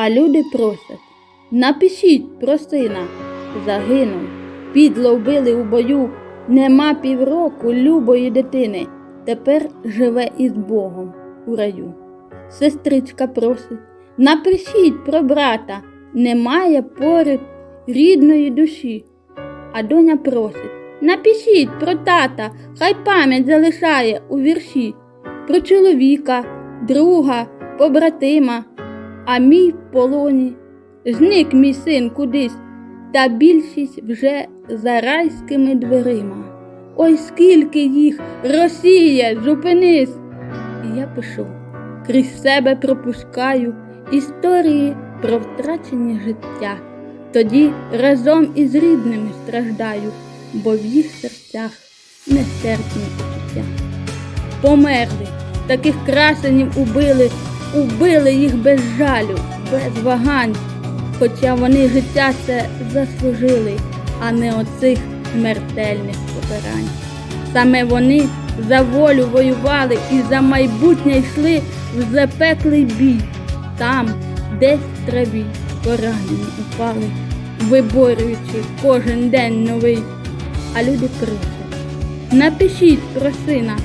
А люди просять, напишіть про сина, загинув, підло вбили у бою, нема півроку любої дитини, тепер живе із Богом у раю. Сестричка просить, напишіть про брата, немає поряд рідної душі. А доня просить, напишіть про тата, хай пам'ять залишає у вірші, про чоловіка, друга, побратима, а мій в полоні. Зник мій син кудись, та більшість вже за райськими дверима. Ой, скільки їх, Росія, зупинись! Я пишу, крізь себе пропускаю історії про втрачені життя. Тоді разом із рідними страждаю, бо в їх серцях нестерпні почуття. Померли, таких красенів убили, убили їх без жалю, без вагань, хоча вони життя це заслужили, а не оцих смертельних покарань. Саме вони за волю воювали і за майбутнє йшли в запеклий бій. Там, десь в траві, поранені упали, виборюючи кожен день новий. А люди просять, напишіть про сина,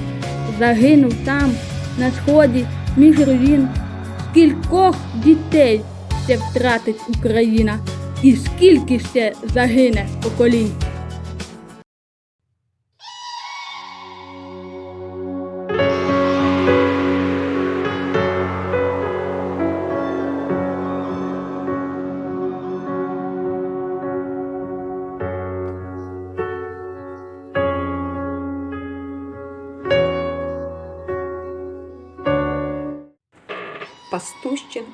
загинув там, на сході, між руїн. Скількох дітей ще втратить Україна, і скільки ще загине поколінь.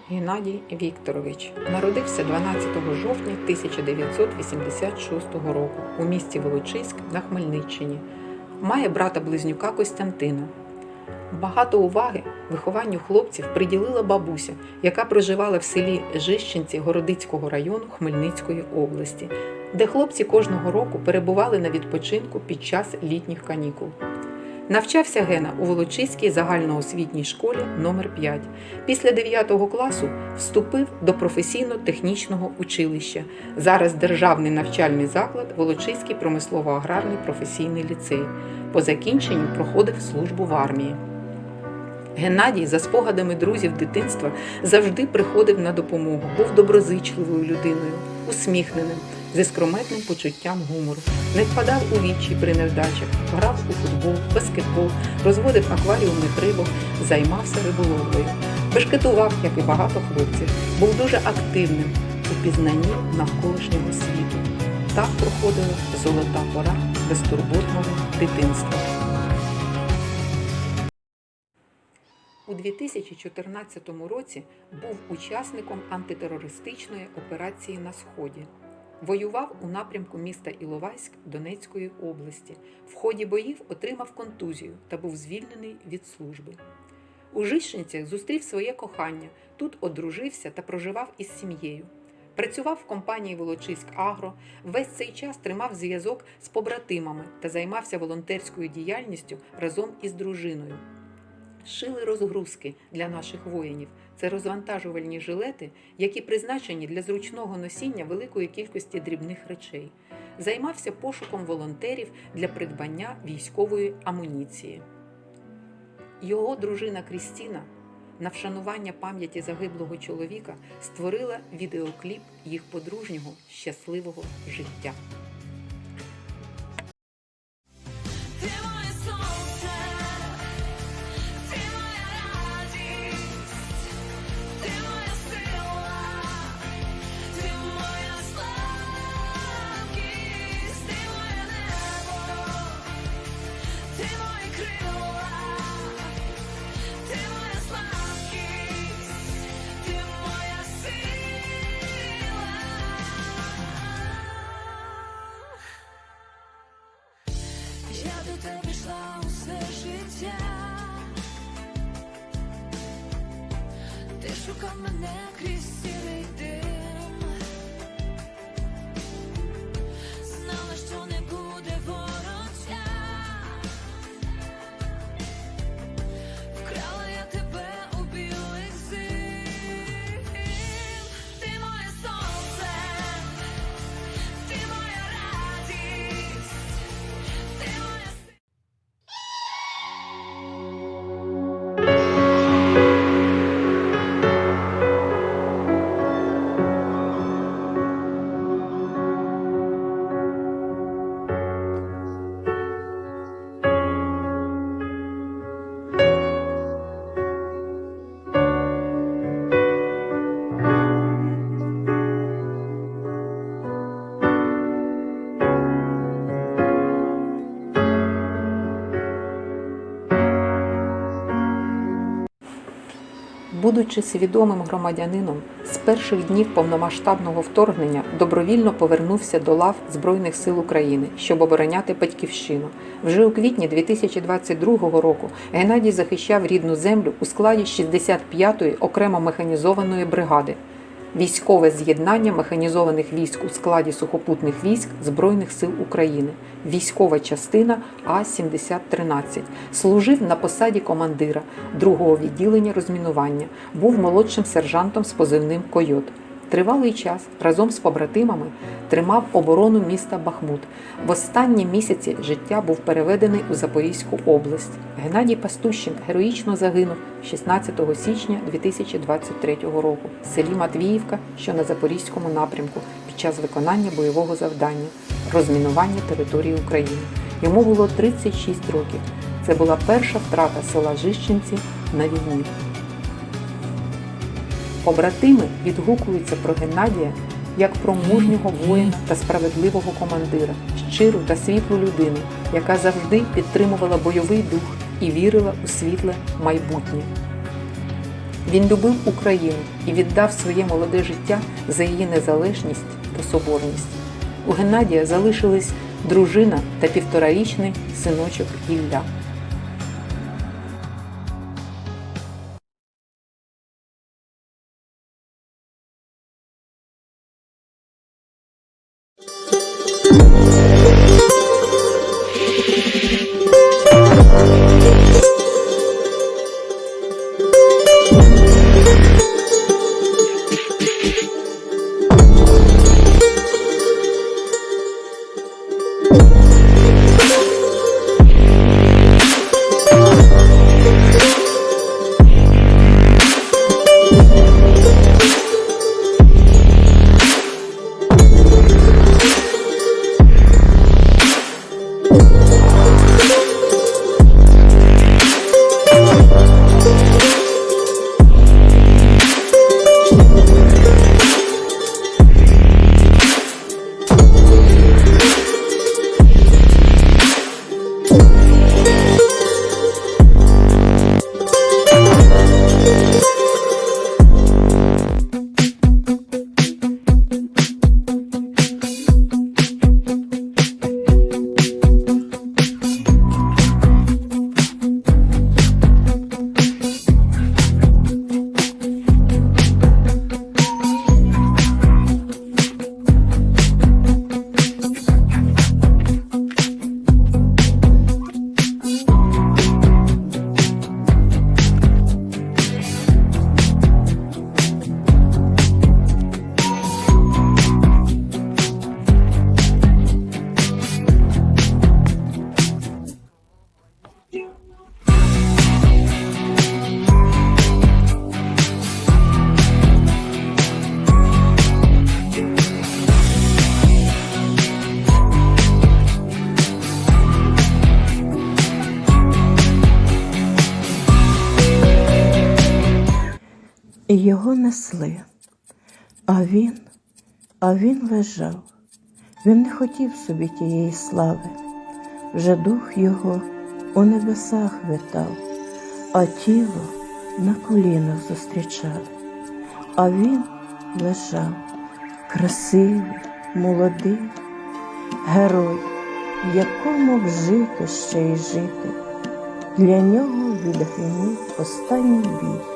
Геннадій Вікторович народився 12 жовтня 1986 року у місті Волочиськ на Хмельниччині. Має брата-близнюка Костянтина. Багато уваги вихованню хлопців приділила бабуся, яка проживала в селі Жищенці Городицького району Хмельницької області, де хлопці кожного року перебували на відпочинку під час літніх канікул. Навчався Гена у Волочиській загальноосвітній школі номер 5 Після 9 класу вступив до професійно-технічного училища. Зараз державний навчальний заклад Волочиський промислово-аграрний професійний ліцей. По закінченню проходив службу в армії. Геннадій, за спогадами друзів дитинства, завжди приходив на допомогу, був доброзичливою людиною, усміхненим, зі скрометним почуттям гумору, не впадав у вічі при невдачах, грав у футбол, баскетбол, розводив акваріумних рибок, займався риболовлею, бешкетував, як і багато хлопців, був дуже активним у пізнанні навколишнього світу. Так проходила золота пора безтурботного дитинства. У 2014 році був учасником антитерористичної операції на Сході. Воював у напрямку міста Іловайськ Донецької області. В ході боїв отримав контузію та був звільнений від служби. У Жищенцях зустрів своє кохання, тут одружився та проживав із сім'єю. Працював в компанії Волочиськ Агро, весь цей час тримав зв'язок з побратимами та займався волонтерською діяльністю разом із дружиною. Шили розгрузки для наших воїнів. Це розвантажувальні жилети, які призначені для зручного носіння великої кількості дрібних речей. Займався пошуком волонтерів для придбання військової амуніції. Його дружина Крістіна на вшанування пам'яті загиблого чоловіка створила відеокліп їх подружнього щасливого життя. Ти шукав Будучи свідомим громадянином, з перших днів повномасштабного вторгнення добровільно повернувся до лав Збройних сил України, щоб обороняти батьківщину. Вже у квітні 2022 року Геннадій захищав рідну землю у складі 65-ї окремо механізованої бригади. Військове з'єднання механізованих військ у складі сухопутних військ Збройних сил України, військова частина А-7013. Служив на посаді командира другого відділення розмінування, був молодшим сержантом з позивним Койот. Тривалий час разом з побратимами тримав оборону міста Бахмут. В останні місяці життя був переведений у Запорізьку область. Геннадій Пастущин героїчно загинув 16 січня 2023 року в селі Матвіївка, що на Запорізькому напрямку, під час виконання бойового завдання розмінування території України. Йому було 36 років. Це була перша втрата села Жищенці на війні. Побратими відгукуються про Геннадія як про мужнього воїна та справедливого командира, щиру та світлу людину, яка завжди підтримувала бойовий дух і вірила у світле майбутнє. Він любив Україну і віддав своє молоде життя за її незалежність та соборність. У Геннадія залишились дружина та півторарічний синочок Ілля. І несли. А він, а він лежав. Він не хотів собі тієї слави. Вже дух його у небесах витав, а тіло на колінах зустрічав. А він лежав, красивий, молодий, герой, якому б жити ще й жити. Для нього відгримів останній бій.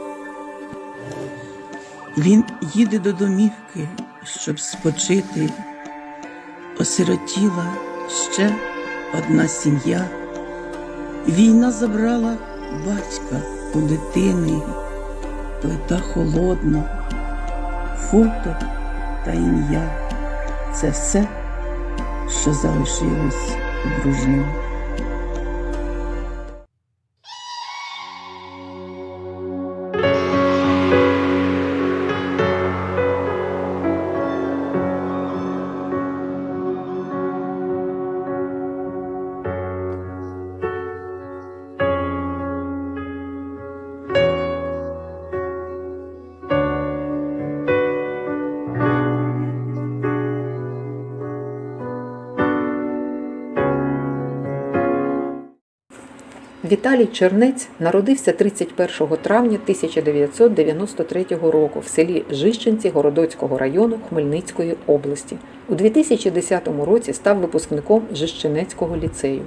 Він їде до домівки, щоб спочити. Осиротіла ще одна сім'я. Війна забрала батька у дитини, плита холодна, фото та ім'я. Це все, що залишилось у Віталій Чернець народився 31 травня 1993 року в селі Жищенці Городоцького району Хмельницької області. У 2010 році став випускником Жищенецького ліцею.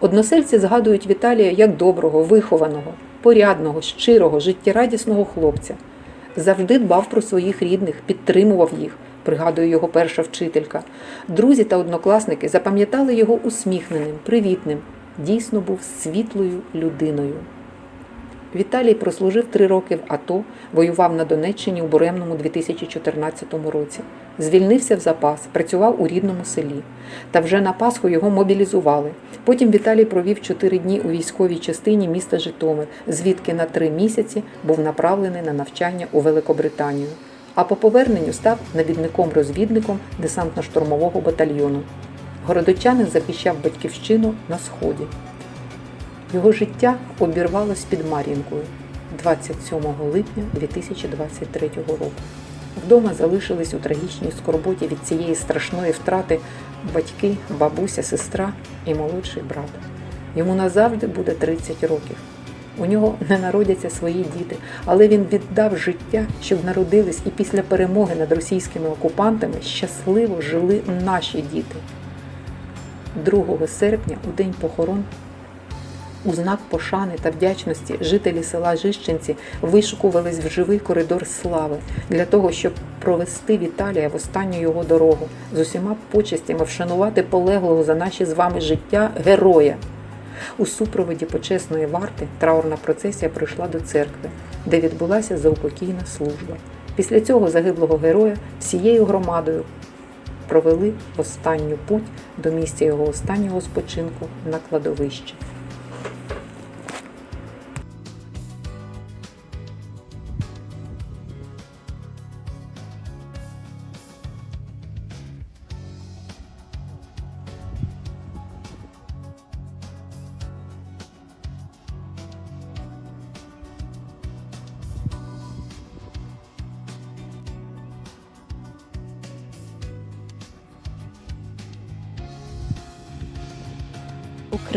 Односельці згадують Віталія як доброго, вихованого, порядного, щирого, життєрадісного хлопця. Завжди дбав про своїх рідних, підтримував їх, пригадує його перша вчителька. Друзі та однокласники запам'ятали його усміхненим, привітним, дійсно був світлою людиною. Віталій прослужив три роки в АТО, воював на Донеччині у буремному 2014 році. Звільнився в запас, працював у рідному селі. Та вже на Пасху його мобілізували. Потім Віталій провів чотири дні у військовій частині міста Житомир, звідки на три місяці був направлений на навчання у Великобританію. А по поверненню став навідником-розвідником десантно-штурмового батальйону. Городочанин захищав батьківщину на сході. Його життя обірвалось під Мар'їнкою 27 липня 2023 року. Вдома залишились у трагічній скорботі від цієї страшної втрати батьки, бабуся, сестра і молодший брат. Йому назавжди буде 30 років. У нього не народяться свої діти, але він віддав життя, щоб народились і після перемоги над російськими окупантами щасливо жили наші діти. 2 серпня, у день похорон, у знак пошани та вдячності жителі села Жищенці вишукувались в живий коридор слави для того, щоб провести Віталія в останню його дорогу з усіма почестями вшанувати полеглого за наші з вами життя героя. У супроводі почесної варти траурна процесія прийшла до церкви, де відбулася заупокійна служба. Після цього загиблого героя всією громадою провели в останню путь до місця його останнього спочинку на кладовищі.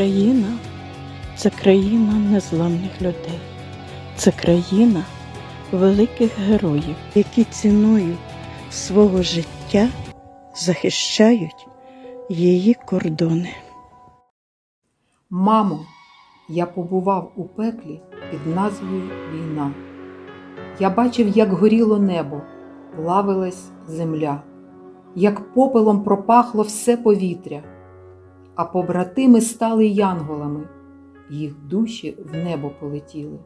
Україна це країна незламних людей, це країна великих героїв, які ціною свого життя захищають її кордони. Мамо, я побував у пеклі під назвою Війна. Я бачив, як горіло небо, плавилась земля, як попелом пропахло все повітря, а побратими стали янголами, їх душі в небо полетіли.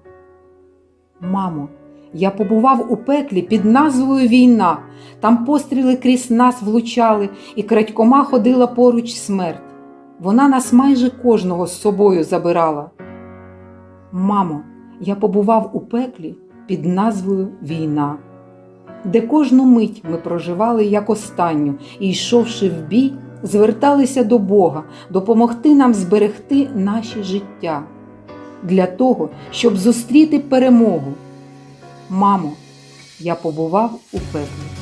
Мамо, я побував у пеклі під назвою Війна. Там постріли крізь нас влучали, і крадькома ходила поруч смерть. Вона нас майже кожного з собою забирала. Мамо, я побував у пеклі під назвою Війна, де кожну мить ми проживали як останню і, йшовши в бій, зверталися до Бога допомогти нам зберегти наші життя для того, щоб зустріти перемогу. Мамо, я побував у пеклі.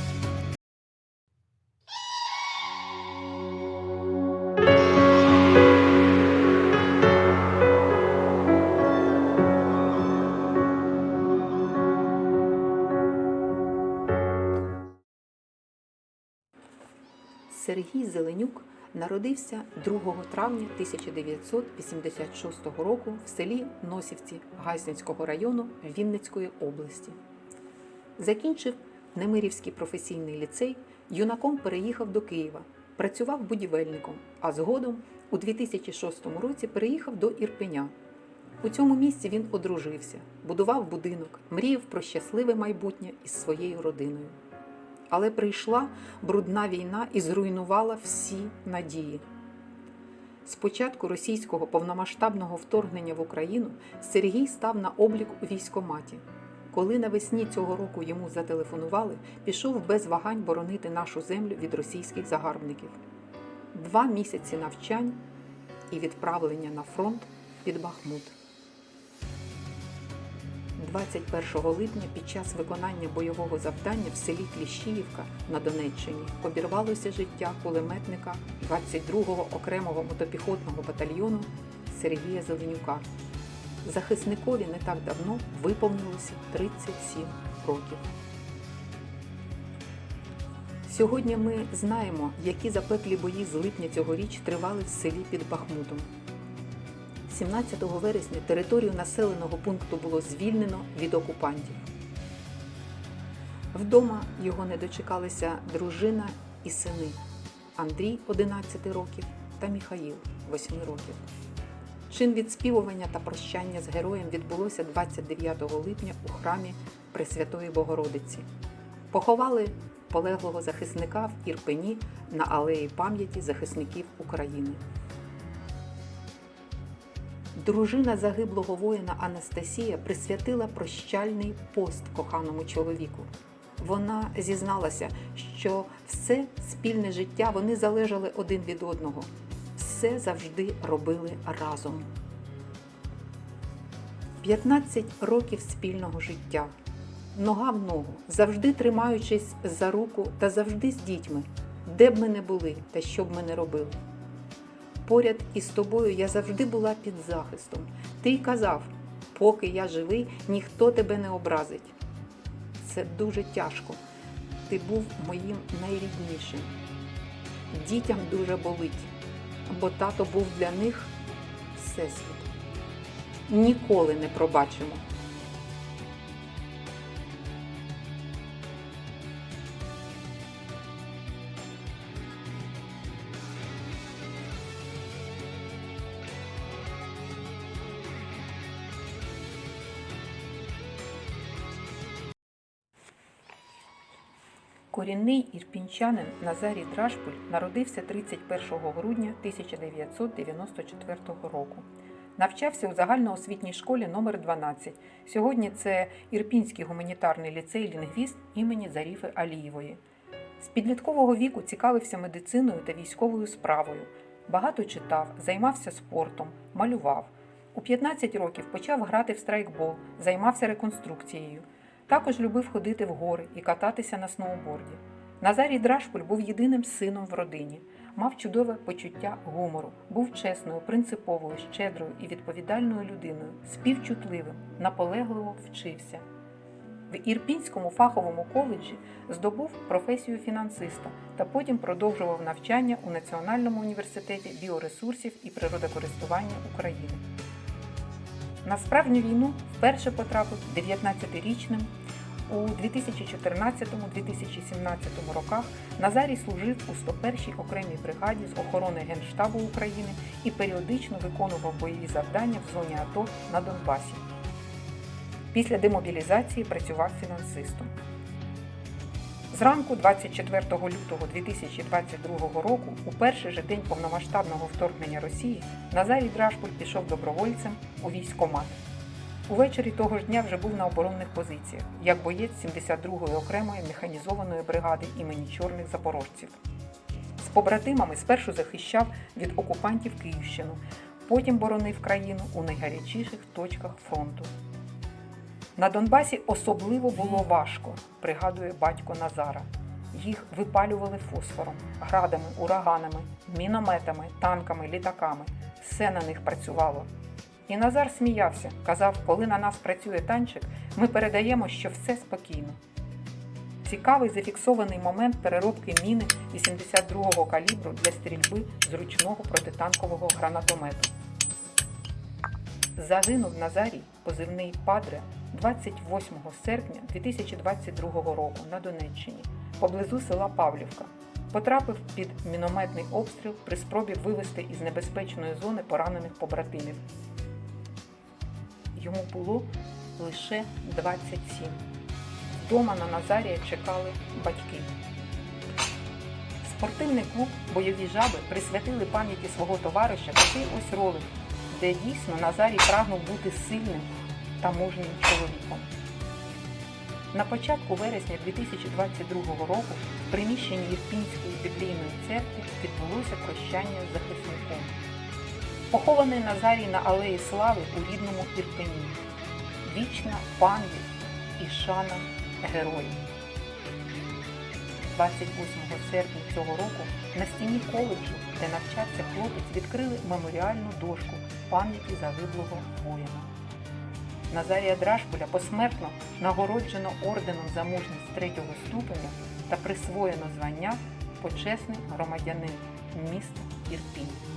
Сергій Зеленюк народився 2 травня 1986 року в селі Носівці Гайсинського району Вінницької області. Закінчив Немирівський професійний ліцей, юнаком переїхав до Києва, працював будівельником, а згодом у 2006 році переїхав до Ірпеня. У цьому місці він одружився, будував будинок, мріяв про щасливе майбутнє із своєю родиною. Але прийшла брудна війна і зруйнувала всі надії. З початку російського повномасштабного вторгнення в Україну Сергій став на облік у військоматі. Коли навесні цього року йому зателефонували, пішов без вагань боронити нашу землю від російських загарбників. Два місяці навчань і відправлення на фронт під Бахмут. 21 липня під час виконання бойового завдання в селі Кліщіївка на Донеччині обірвалося життя кулеметника 22-го окремого мотопіхотного батальйону Сергія Зеленюка. Захисникові не так давно виповнилося 37 років. Сьогодні ми знаємо, які запеклі бої з липня цьогоріч тривали в селі під Бахмутом. 17 вересня територію населеного пункту було звільнено від окупантів. Вдома його не дочекалися дружина і сини Андрій 11 років та Міхаїл 8 років. Чин відспівування та прощання з героєм відбулося 29 липня у храмі Пресвятої Богородиці. Поховали полеглого захисника в Ірпені на алеї пам'яті захисників України. Дружина загиблого воїна Анастасія присвятила прощальний пост коханому чоловіку. Вона зізналася, що все спільне життя вони залежали один від одного, все завжди робили разом. 15 років спільного життя, нога в ногу, завжди тримаючись за руку та завжди з дітьми, де б ми не були та що б ми не робили. Поряд із тобою я завжди була під захистом. Ти й казав, поки я живий, ніхто тебе не образить. Це дуже тяжко. Ти був моїм найріднішим. Дітям дуже болить, бо тато був для них всесвіт. Ніколи не пробачимо. Корінний ірпінчанин Назарій Драшпуль народився 31 грудня 1994 року. Навчався у загальноосвітній школі номер 12 Сьогодні це Ірпінський гуманітарний ліцей лінгвіст імені Заріфи Алієвої. З підліткового віку цікавився медициною та військовою справою. Багато читав, займався спортом, малював. У 15 років почав грати в страйкбол, займався реконструкцією. Також любив ходити в гори і кататися на сноуборді. Назарій Драшпуль був єдиним сином в родині, мав чудове почуття гумору, був чесною, принциповою, щедрою і відповідальною людиною, співчутливим, наполегливо вчився. В Ірпінському фаховому коледжі здобув професію фінансиста та потім продовжував навчання у Національному університеті біоресурсів і природокористування України. На справжню війну вперше потрапив 19-річним. У 2014-2017 роках Назарій служив у 101-й окремій бригаді з охорони Генштабу України і періодично виконував бойові завдання в зоні АТО на Донбасі. Після демобілізації працював фінансистом. Зранку 24 лютого 2022 року, у перший же день повномасштабного вторгнення Росії, Назарій Драшпуль пішов добровольцем у військкомат. Увечері того ж дня вже був на оборонних позиціях, як боєць 72-ї окремої механізованої бригади імені чорних запорожців. З побратимами спершу захищав від окупантів Київщину, потім боронив країну у найгарячіших точках фронту. На Донбасі особливо було важко, пригадує батько Назара. Їх випалювали фосфором, градами, ураганами, мінометами, танками, літаками. Все на них працювало. І Назар сміявся, казав, коли на нас працює танчик, ми передаємо, що все спокійно. Цікавий зафіксований момент переробки міни 82-го калібру для стрільби з ручного протитанкового гранатомету. Загинув Назарій, позивний Падре, 28 серпня 2022 року на Донеччині, поблизу села Павлівка. Потрапив під мінометний обстріл при спробі вивести із небезпечної зони поранених побратимів. Йому було лише 27. Вдома на Назарія чекали батьки. Спортивний клуб Бойові жаби присвятили пам'яті свого товариша такий ось ролик, де дійсно Назарій прагнув бути сильним та мужнім чоловіком. На початку вересня 2022 року в приміщенні Євпінської біблійної церкви відбулося прощання з захисником. Похований Назарій на Алеї Слави у рідному Ірпені. Вічна пам'ять і шана героїв. 28 серпня цього року на стіні коледжу, де навчався хлопець, відкрили меморіальну дошку пам'яті загиблого воїна. Назарія Драшпуля посмертно нагороджено орденом за мужність третього ступеня та присвоєно звання почесний громадянин міста Ірпінь.